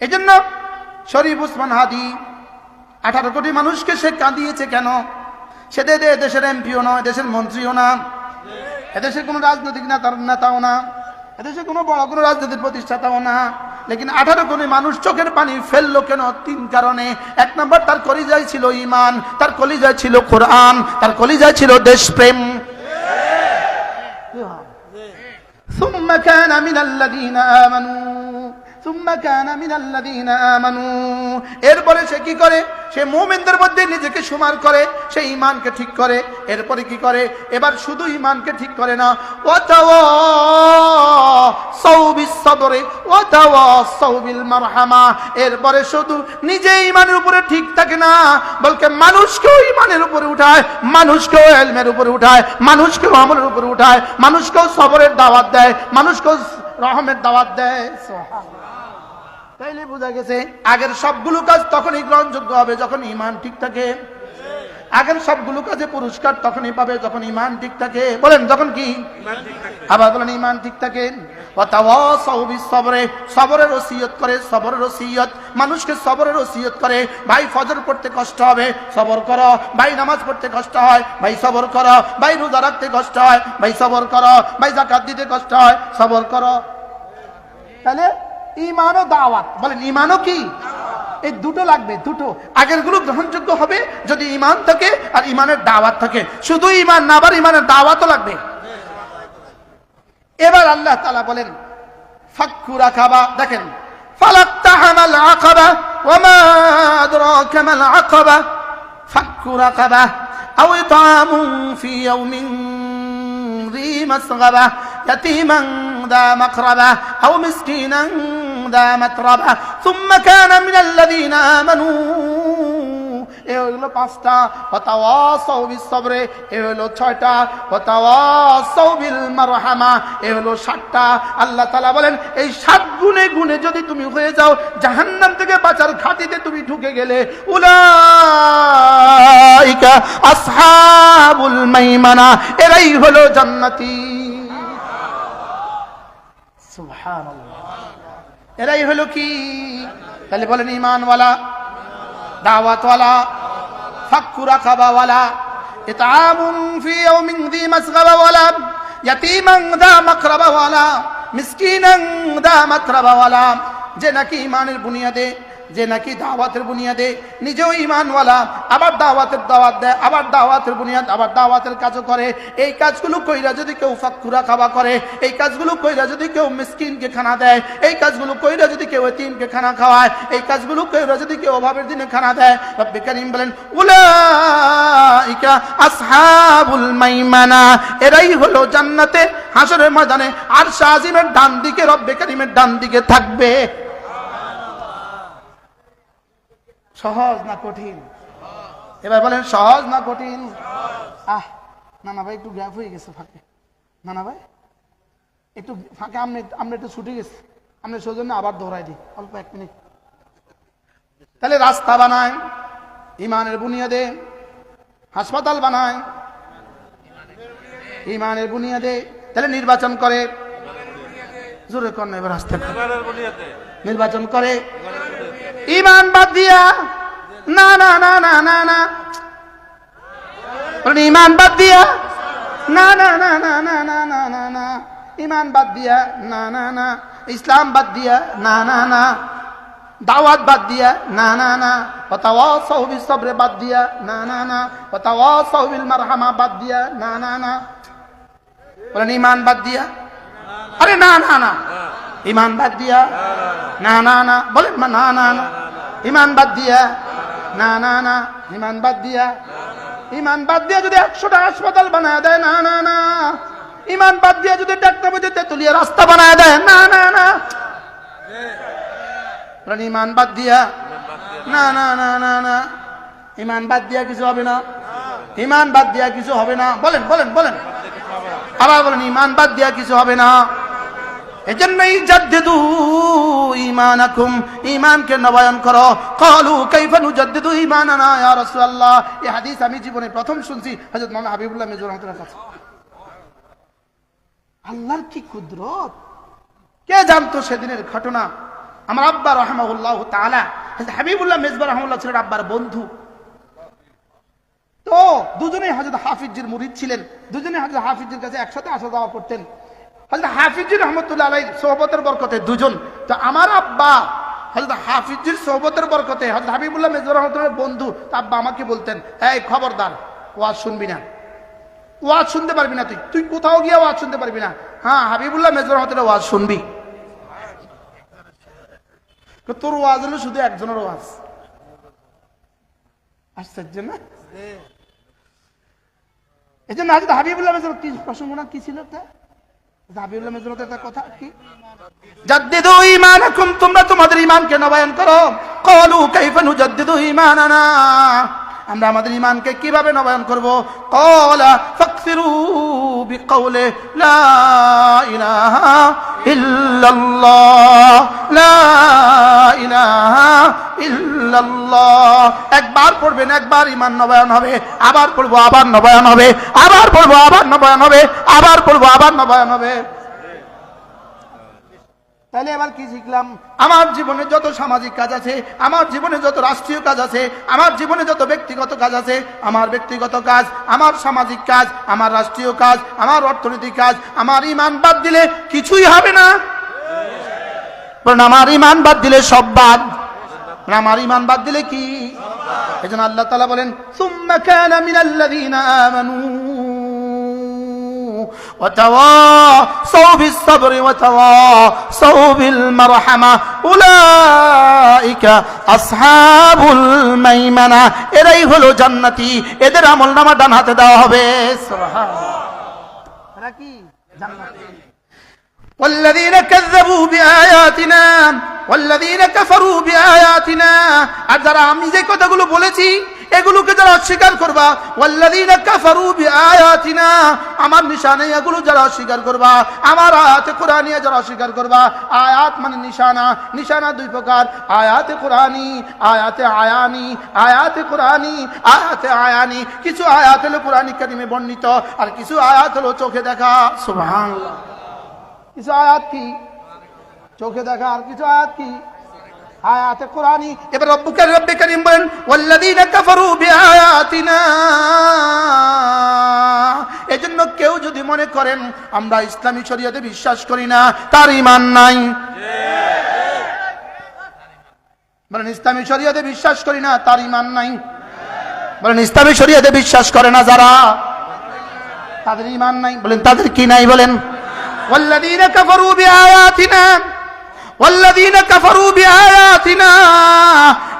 এজন্য শরীফ হাদি আঠারো কোটি মানুষকে সে কাঁদিয়েছে কেন? সে দেশের এমপিও নয়, দেশের মন্ত্রীও না। এদেশে রাজনৈতিক নেতাও না। এদেশে কোনো বড় কোনো রাজনৈতিক প্রতিষ্ঠাতাও না। লেকিন আঠারো কোটি মানুষ চোখের পানি ফেলল কেন? তিন কারণে। এক নম্বর, তার কলিজায় ছিল ইমান, তার কলিজায় ছিল কোরআন, তার কলিজায় ছিল দেশপ্রেম। ثم كان من الذين آمنوا. এরপরে সে কি করে? সে মোমেনদের মধ্যে নিজেকে সুমার করে, সে ইমানকে ঠিক করে। এরপরে কি করে? এবার শুধু ইমানকে ঠিক করে না এরপরে শুধু নিজে ইমানের উপরে ঠিক থাকে না, বলকে মানুষকেও ইমানের উপরে উঠায়, মানুষকেও এলমের উপরে উঠায়, মানুষকেও আমলের উপরে উঠায়, মানুষকেও সবরের দাওয়াত দেয়, মানুষকেও রহমের দাওয়াত দেয়। তাইলে বোঝা গেছে, আগের সবগুলো কাজ তখনই গ্রহণযোগ্য হবে যখন ইমান ঠিক থাকে। আগের সবগুলো কাজে পুরস্কার তখনই পাবে যখন ইমান ঠিক থাকে। বলেন, যখন কি? আবার বলেন ইমান ঠিক থাকে। সবরে সবরের করে, সবরের মানুষকে সবরের করে। ভাই, ফজর পড়তে কষ্ট হবে, সবর ভাই, নামাজ পড়তে কষ্ট হয়, ভাই ভাই রাখতে কষ্ট হয়, ভাই ভাই জাকাত দিতে কষ্ট হয়, সবর তাহলে ইমান ও দাওয়াত। বলেন ইমানও কি? এই দুটো লাগবে দুটো আগের গুলো গ্রহণযোগ্য হবে যদি ইমান থাকে আর ইমানের দাওয়াত থাকে শুধু ইমান না আবার ইমানের দাওয়াতও লাগবে এবার আল্লাহ তালা বলেন ফাক্কু রাখাবা দেখেন ফালাক্তাহামাল আকাবা ওমা আদরাকা মাল আকাবা ফাক্কু রাকাবা আও ইতামুন ফি ইয়াউমিন ذي مسغبة يتيما ذا مقربة أو مسكينا ذا متربة ثم كان من الذين آمنوا এ হলো পাঁচটা হতাওয়াসাউ বিসবরে এ হলো ছয়টা হতাওয়াসাউ বিল মারহামা এ হলো সাতটা আল্লাহ তাআলা বলেন এই সাত গুণে গুণে যদি তুমি হয়ে যাও জাহান্নাম থেকে বাঁচার খাতিতে তুমি ঢুকে গেলে উলাইকা আসহাবুল মাইমানা এরাই হলো জান্নাতি সুবহানাল্লাহ। এরাই হলো কি? তাহলে বলেন ইমানওয়ালা দাওয়াতওয়ালা ফাক্কু রাখাবাওয়ালা ইতামুন ফি ইয়াউমিন দি মাসগাবাওয়ালা ইয়াতীমান দা মাকরাবাওয়ালা মিসকিনান দা মাতরাবাওয়ালা যে নাকি ইমানের বুনিয়াদে যে নাকি দাওয়াতের বুনিয়াদে নিজেও ইমানওয়ালা আবার দাওয়াতের দাওয়াত দেয়, আবার দাওয়াতের বুনিয়াদ, আবার দাওয়াতের কাজও করে। এই কাজগুলো কইরা যদি কেউ ফাক্কুরা খাওয়া করে, এই কাজগুলো কইরা যদি কেউ মিসকিনকে খানা দেয়, এই কাজগুলো কইরা যদি কেউ এতিমকে খানা খাওয়ায়, এই কাজগুলো কইরা যদি কেউ অভাবের দিনে খানা দেয়, রব্বে কারীম বলেন, উলাইকা আসহাবুল মাইমানা, এরাই হলো জান্নাতে হাসরের ময়দানে, আর শাহিমের ডান দিকে রব্বে কারীমের ডান দিকে থাকবে। সহজ না কঠিন? এবার বলেন সহজ না কঠিন? আহ না না ভাই একটু গ্যাপ হয়ে গেছে ফাঁকে। না না ভাই একটু ফাঁকে আপনি আমরা একটু ছুটে গেছি। আপনি সৌজন্য আবার দৌড়াই দিই অল্প এক মিনিট। তাহলে রাস্তা বানায় ইমানের বুনিয়াদে হাসপাতাল বানায় ইমানের বুনিয়াদে তাহলে নির্বাচন করে। জোরে কর না এবার আসতে নির্বাচন করে। ইমান বাদ দিয়া না না না না না না ইমান বাদ দিয়া না না না না না না না না না ইমান বাদ দিয়া না না না ইসলাম বাদ দিয়া না না না দাওয়াত বাদ দিয়া না না না ওয়াতাওয়াসাউ বিসবরে বাদ দিয়া না না না ওয়াতাওয়াসাউ বিল মারহামা বাদ দিয়া না না না বলেন ইমান বাদ দিয়া আরে না না না ইমান বাদ দিয়া? না না না। বলেন না না না। ইমান বাদ দিয়া? না না না। ইমান বাদ দিয়া? ইমান বাদ দিয়া যদি একশোটা হাসপাতাল বানায় দেয়, না না না। ইমান বাদ দিয়া যদি ডাক্তার বুঝে তেতুলিয়া রাস্তা বানায় দেয়, না না না। ইমান বাদ দিয়া? না না না না না। ইমান বাদ দিয়া কিছু হবে না? ইমান বাদ দিয়া কিছু হবে না? বলেন বলেন বলেন। আবার বলেন, ইমান বাদ দিয়া কিছু হবে না? এজন্যই জাদ্দিদু ঈমানাকুম। ঈমানকে নবায়ন করো। ক্বালু কাইফা নুজাদ্দিদু ঈমানানা, ইয়া রাসূলুল্লাহ। এই হাদিস আমি জীবনে প্রথম শুনছি। হযরত মাওলানা হাবিবুল্লাহ মেজর রহমাতুল্লাহ কাছে। আল্লাহর কি কুদরত? কে জানতো সেদিনের ঘটনা? আমার আব্বা রহমাউল্লাহ তালা হাবিবুল্লাহ মেজবা রহমুল্লাহ ছিলেন আব্বার বন্ধু। তো দুজনেই হজরত হাফিজের মুরিদ ছিলেন। দুজনেই হজরত হাফিজের কাছে একসাথে আসা যাওয়া করতেন। হজরত হাফিজুর রহমতুল্লাহ আলাই সোহবতের বরকতে দুজন। তো আমার আব্বা হজরত হাফিজুর সোহবতের বরকতে হজরত হাবিবুল্লাহ মেজর রহমতুল্লাহ বন্ধু তা আব্বা আমাকে বলতেন এই খবরদার ওয়াজ শুনবি না। ওয়াজ শুনতে পারবি না তুই। তুই কোথাও গিয়ে ওয়াজ শুনতে পারবি না। হ্যাঁ হাবিবুল্লাহ মেজর রহমতুল্লাহ ওয়াজ শুনবি। তো তোর ওয়াজ হলো শুধু একজনের ওয়াজ। আশ্চর্য না? এই জন্য হাবিবুল্লাহ মেজর কি প্রসঙ্গ না? কি ছিল একটা? কথা কি? জাদ্দিদু ঈমানাকুম তোমরা তোমাদের ঈমানকে নবায়ন করো। ক্বালু কাইফা নুজাদ্দিদু ঈমানানা। আমরা আমাদের ইমানকে কীভাবে নবায়ন করব? ক্বালা ফাকসিরু বিকাউলি লা ইলাহা ইল্লাল্লাহ, লা ইলাহা ইল্লাল্লাহ। একবার পড়বেন, একবার ইমান নবায়ন হবে, আবার পড়ব, আবার নবায়ন হবে, আবার পড়ব, আবার নবায়ন হবে, আবার পড়ব, আবার নবায়ন হবে। তাহলে এবার কি শিখলাম? আমার জীবনে যত সামাজিক কাজ আছে, আমার জীবনে যত রাষ্ট্রীয় কাজ আছে, আমার জীবনে যত ব্যক্তিগত কাজ আছে, আমার ব্যক্তিগত কাজ, আমার সামাজিক কাজ, আমার রাষ্ট্রীয় কাজ, আমার অর্থনৈতিক কাজ, আমার ইমান বাদ দিলে কিছুই হবে না। আমার ইমান বাদ দিলে সব বাদ। আমার ইমান বাদ দিলে কি? এই জন্য আল্লাহ তালা বলেন, সুম্মা কানা মিনাল্লাযীনা আমানু। وتواصوا بالصبر وتواصوا بالمرحمة أولئك أصحاب الميمنة এরাই হলো জান্নাতি এদের আমল নামা ডান হাতে দেওয়া হবে সুবহানাল্লাহ। এরা কি জান্নাতি والذين كذبوا بآياتنا والذين كفروا بآياتنا আর যারা আমি যে কথাগুলো বলেছি এগুলোকে যারা অস্বীকার করবা والذين كفروا بآياتنا আমার নিশানে এগুলো যারা অস্বীকার করবা আমার আয়াতে কোরআনিয়া যারা অস্বীকার করবা আয়াত মানে নিশানা নিশানা দুই প্রকার আয়াতে কোরআনি আয়াতে আয়ানি আয়াতে কোরআনি আয়াতে আয়ানি কিছু আয়াত হলো কোরআনি কারিমে বর্ণিত আর কিছু আয়াত হলো চোখে দেখা সুবহানাল্লাহ কিছু আয়াত কি? চোখে দেখা আর কিছু আয়াত কি? আয়াতে এবার রব্বুকে রব্বে করিম বলেন, ওয়াল্লাযীনা কাফারু বিআয়াতিনা। এজন্য কেউ যদি মনে করেন, আমরা ইসলামী শরীয়তে বিশ্বাস করি না, তার ঈমান নাই। বলেন, ইসলামী শরীয়তে বিশ্বাস করি না, তার ঈমান নাই। বলেন, ইসলামী শরীয়তে বিশ্বাস করে না যারা? তাদের ঈমান নাই। বলেন, তাদের কি নাই? বলেন والذين كفروا بآياتنا والذين كفروا بآياتنا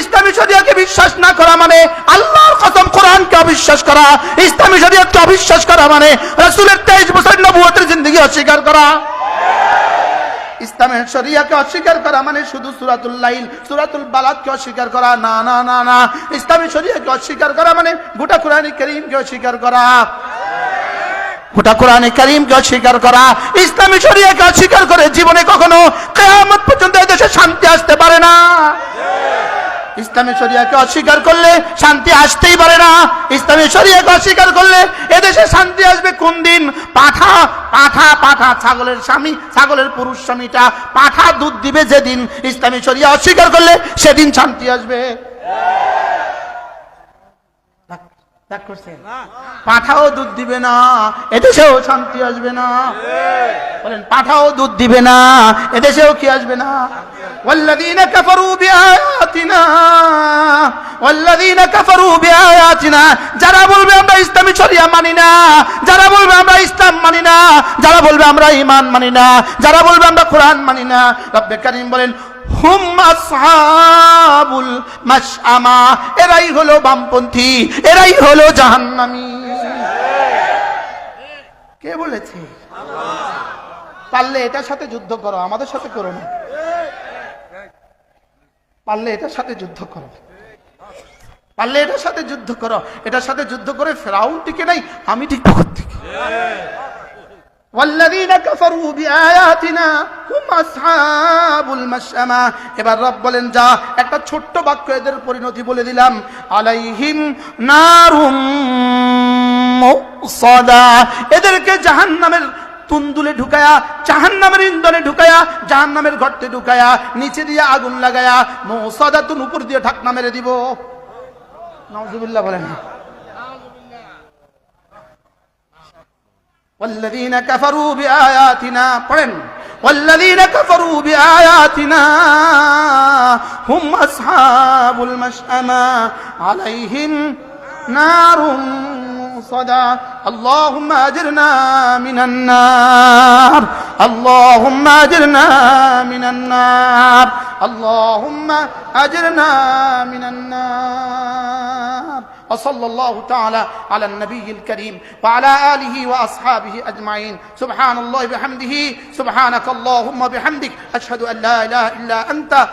ইসলামী শরীয়তকে বিশ্বাস না করা মানে আল্লাহর কসম কোরআনকে অবিশ্বাস করা ইসলামী শরীয়তকে অবিশ্বাস করা মানে রাসূলের 23 বছর নবুয়তের জিন্দেগি অস্বীকার করা ইসলামের শরিয়াকে অস্বীকার করা মানে শুধু সুরাতুল লাইল সুরাতুল বালাদকে অস্বীকার করা না না না না ইসলামী শরিয়াকে অস্বীকার করা মানে গোটা কোরআন করিমকে অস্বীকার করা গোটা কোরআনে কারিমকে অস্বীকার করা, ইসলামী শরিয়াকে অস্বীকার করে জীবনে কখনো কেয়ামত পর্যন্ত এদেশে শান্তি আসতে পারে না। ইসলামী শরিয়াকে অস্বীকার করলে শান্তি আসতেই পারে না। ইসলামী শরিয়াকে অস্বীকার করলে এদেশে শান্তি আসবে কোন দিন? পাঠা পাঠা পাঠা, ছাগলের স্বামী, ছাগলের পুরুষ স্বামীটা পাঠা দুধ দিবে যেদিন। ইসলামী শরিয়া অস্বীকার করলে সেদিন শান্তি আসবে। রাগ- রাগ করছেন? পাঠাও দুধ দিবে না এদেশেও শান্তি আসবে না বলেন পাঠাও দুধ দিবে না এদেশেও কি আসবে না والذين كفروا بآياتنا والذين كفروا بآياتنا যারা বলবে আমরা ইসলামী শরিয়া মানি না যারা বলবে আমরা ইসলাম মানি না যারা বলবে আমরা ঈমান মানি না যারা বলবে আমরা কোরআন মানি না রব্বে কারীম বলেন হুম এরাই হলো বামপন্থী, এরাই হলো জাহান্নামী। কে বলেছে? পারলে এটার সাথে যুদ্ধ করো, আমাদের সাথে করো না। পারলে এটার সাথে যুদ্ধ করো। পারলে এটার সাথে যুদ্ধ করো, এটার সাথে যুদ্ধ করে ফেরাউন টিকে নাই, আমি ঠিক তখন থেকে والذين كفروا بآياتنا هم أصحاب المشأمة এবার রব বলেন যা একটা ছোট্ট বাক্য এদের পরিণতি বলে দিলাম আলাইহিম নারুম মুসাদা এদেরকে জাহান্নামের তুন্দুলে ঢুকায়া জাহান্নামের ইন্ধনে ঢুকায়া জাহান নামের ঘরতে ঢুকায়া নিচে দিয়ে আগুন লাগায়া মৌসাদাতুন উপর দিয়ে ঢাকনা মেরে দিব নাউজুবিল্লাহ বলেন والذين كفروا بآياتنا قرن. والذين كفروا بآياتنا هم أصحاب المشأمة. عليهم نار صدى. اللهم أجرنا من النار. اللهم أجرنا من النار. اللهم أجرنا من النار. وصلى الله تعالى على النبي الكريم وعلى آله وأصحابه أجمعين. سبحان الله بحمده. سبحانك اللهم بحمدك. أشهد أن لا إله إلا أنت.